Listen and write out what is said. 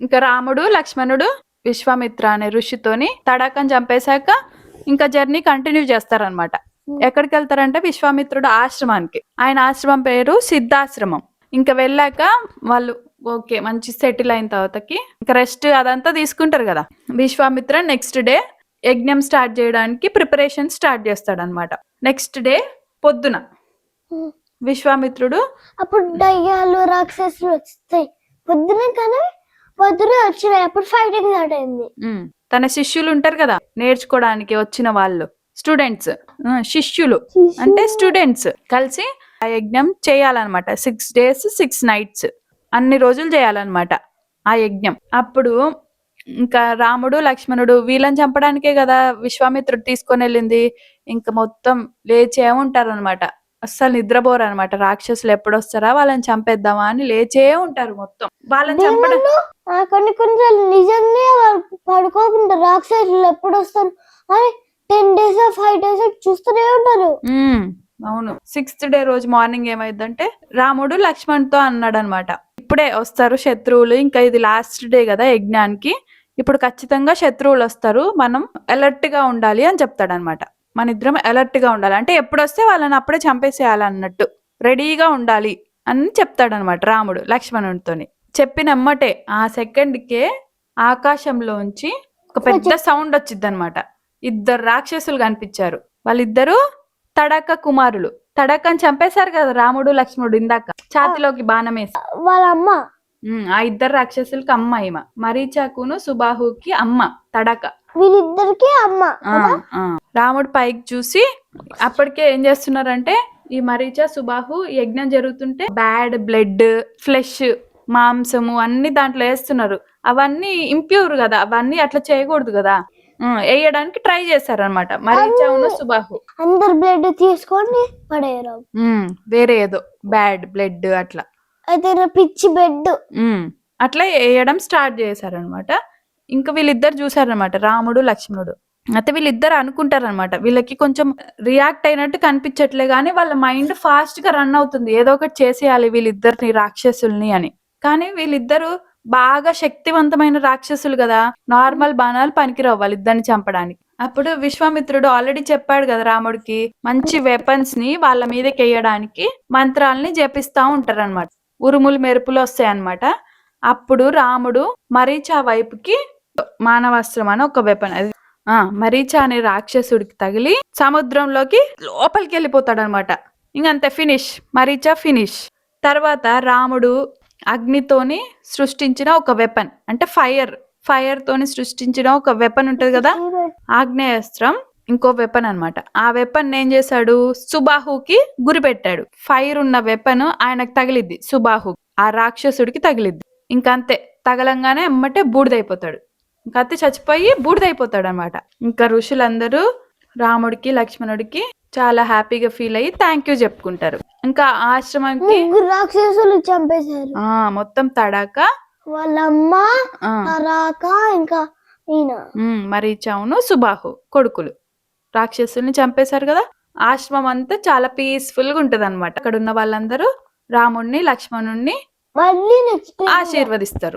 ఇంకా రాముడు లక్ష్మణుడు విశ్వామిత్ర అనే ఋషితోని తడాకని చంపేశాక ఇంకా జర్నీ కంటిన్యూ చేస్తారనమాట ఎక్కడికి వెళ్తారంటే విశ్వామిత్రుడు ఆశ్రమానికి. ఆయన ఆశ్రమం పేరు సిద్ధాశ్రమం. ఇంకా వెళ్ళాక వాళ్ళు ఓకే మంచి సెటిల్ అయిన తర్వాతకి ఇంకా రెస్ట్ అదంతా తీసుకుంటారు కదా. విశ్వామిత్ర నెక్స్ట్ డే యజ్ఞం స్టార్ట్ చేయడానికి ప్రిపరేషన్ స్టార్ట్ చేస్తాడనమాట నెక్స్ట్ డే పొద్దున ఉమ్. విశ్వామిత్రుడు అప్పుడు దయ్యాలు రాక్షసులు వస్తాయి. పొద్దున కానీ పొద్దున వచ్చినాయి అప్పుడు ఫైటింగ్ స్టార్ట్ అయింది తన శిష్యులు ఉంటారు కదా నేర్చుకోవడానికి వచ్చిన వాళ్ళు స్టూడెంట్స్ శిష్యులు. అంటే స్టూడెంట్స్ కలిసి ఆ యజ్ఞం చేయాలన్నమాట. సిక్స్ డేస్ సిక్స్ నైట్స్ అన్ని రోజులు చేయాలన్నమాట ఆ యజ్ఞం. అప్పుడు ఇంకా రాముడు లక్ష్మణుడు వీళ్ళని చంపడానికే కదా విశ్వామిత్రుడు తీసుకొని వెళ్ళింది. ఇంకా మొత్తం లేచే ఉంటారు అనమాట అస్సలు నిద్రపోరు అనమాట రాక్షసులు ఎప్పుడు వస్తారా వాళ్ళని చంపేద్దామా అని లేచే ఉంటారు మొత్తం. వాళ్ళని చంపడం కొన్ని కొన్నిసార్లు నిజంగా పడుకోకుండా రాక్షసులు ఎప్పుడు వస్తారు అని టెన్ డేస్ ఫైవ్ డేస్ చూస్తూనే ఉంటారు. అవును. సిక్స్త్ డే రోజు మార్నింగ్ ఏమైందంటే రాముడు లక్ష్మణ్తో అన్నాడు అనమాట ఇప్పుడే వస్తారు శత్రువులు. ఇంకా ఇది లాస్ట్ డే కదా యజ్ఞానికి. ఇప్పుడు ఖచ్చితంగా శత్రువులు వస్తారు మనం అలర్ట్గా ఉండాలి అని చెప్తాడు అనమాట మన ఇద్దరం అలర్ట్గా ఉండాలి. అంటే ఎప్పుడు వస్తే వాళ్ళని అప్పుడే చంపేసేయాలి అన్నట్టు రెడీగా ఉండాలి అని చెప్తాడనమాట రాముడు లక్ష్మణుడితోని. చెప్పినమ్మటే ఆ సెకండ్కే ఆకాశంలోంచి ఒక పెద్ద సౌండ్ వచ్చింది అనమాట ఇద్దరు రాక్షసులు కనిపించారు. వాళ్ళిద్దరూ తడక కుమారులు. తడకని చంపేశారు కదా రాముడు లక్ష్మణుడు ఇందాక. ఛాతిలోకి బాణం వేసి వాళ్ళ అమ్మ ఆ ఇద్దరు రాక్షసులకి అమ్మ ఈమె. మరీచాకును సుబాహుకి అమ్మ తడక. వీళ్ళిద్దరికి అమ్మ. రాముడు పైకి చూసి అప్పటికే ఏం చేస్తున్నారంటే ఈ మరీచ సుబాహు యజ్ఞం జరుగుతుంటే బ్యాడ్ బ్లడ్ ఫ్లెష్ మాంసము అన్ని దాంట్లో వేస్తున్నారు. అవన్నీ ఇంప్యూర్ కదా అవన్నీ అట్లా చేయకూడదు కదా. వేయడానికి ట్రై చేశారనమాట మరీచావును సుబాహు. అందరు బ్లడ్ తీసుకొని పడేయరు. వేరే ఏదో బ్యాడ్ బ్లడ్ అట్లా. అయితే పిచ్చి బెడ్ ఉమ్, అట్లా వేయడం స్టార్ట్ చేశారనమాట ఇంకా వీళ్ళిద్దరు చూసారనమాట రాముడు లక్ష్మణుడు. అయితే వీళ్ళిద్దరు అనుకుంటారనమాట వీళ్ళకి కొంచెం రియాక్ట్ అయినట్టు కనిపించట్లే కానీ వాళ్ళ మైండ్ ఫాస్ట్గా రన్ అవుతుంది. ఏదో ఒకటి చేసేయాలి వీళ్ళిద్దరిని రాక్షసుల్ని అని. కానీ వీళ్ళిద్దరు బాగా శక్తివంతమైన రాక్షసులు కదా. నార్మల్ బాణాలు పనికిరావు వాళ్ళిద్దరిని చంపడానికి. అప్పుడు విశ్వామిత్రుడు ఆల్రెడీ చెప్పాడు కదా రాముడికి మంచి వెపన్స్ని వాళ్ళ మీదకి వేయడానికి మంత్రాలని జపిస్తా ఉంటారన్నమాట. ఉరుములు మెరుపులు వస్తాయన్నమాట. అప్పుడు రాముడు మరీచా వైపుకి మానవాస్త్రం అని ఒక వెపన్ అది ఆ మరీచా అనే రాక్షసుడికి తగిలి సముద్రంలోకి లోపలికి వెళ్ళిపోతాడు అనమాట ఇంకంతే ఫినిష్ మరీచా ఫినిష్ తర్వాత రాముడు అగ్నితోని సృష్టించిన ఒక వెపన్ అంటే ఫైర్ ఫైర్ తోని సృష్టించిన ఒక వెపన్ ఉంటది కదా? ఆగ్నేయాస్త్రం ఇంకో వెపన్ అన్నమాట ఆ వెపన్ ఏం చేశాడు? సుబాహుకి గురి పెట్టాడు. ఫైర్ ఉన్న వెపన్ ఆయనకు తగిలిద్ది సుబాహు ఆ రాక్షసుడికి తగిలిద్ది. ఇంకంతే తగలంగానే ఎమ్మటే బూడిదైపోతాడు. ఇంకంతే చచ్చిపోయి బూడిదైపోతాడు అనమాట ఇంకా ఋషులందరూ రాముడికి లక్ష్మణుడికి చాలా హ్యాపీగా ఫీల్ అయ్యి థ్యాంక్ యూ చెప్పుకుంటారు. ఇంకా ఆశ్రమానికి రాక్షసులు చంపేశారు. ఆ మొత్తం తడాక వాళ్ళ అమ్మ ఆ, తరాక ఇంకా ఉమ్, మరీచావును సుబాహు కొడుకులు. రాక్షసుల్ని చంపేశారు కదా? ఆశ్రమం అంతా చాలా పీస్ఫుల్గా ఉంటది అనమాట అక్కడ ఉన్న వాళ్ళందరూ రాముణ్ణి లక్ష్మణుణ్ణి ఆశీర్వదిస్తారు.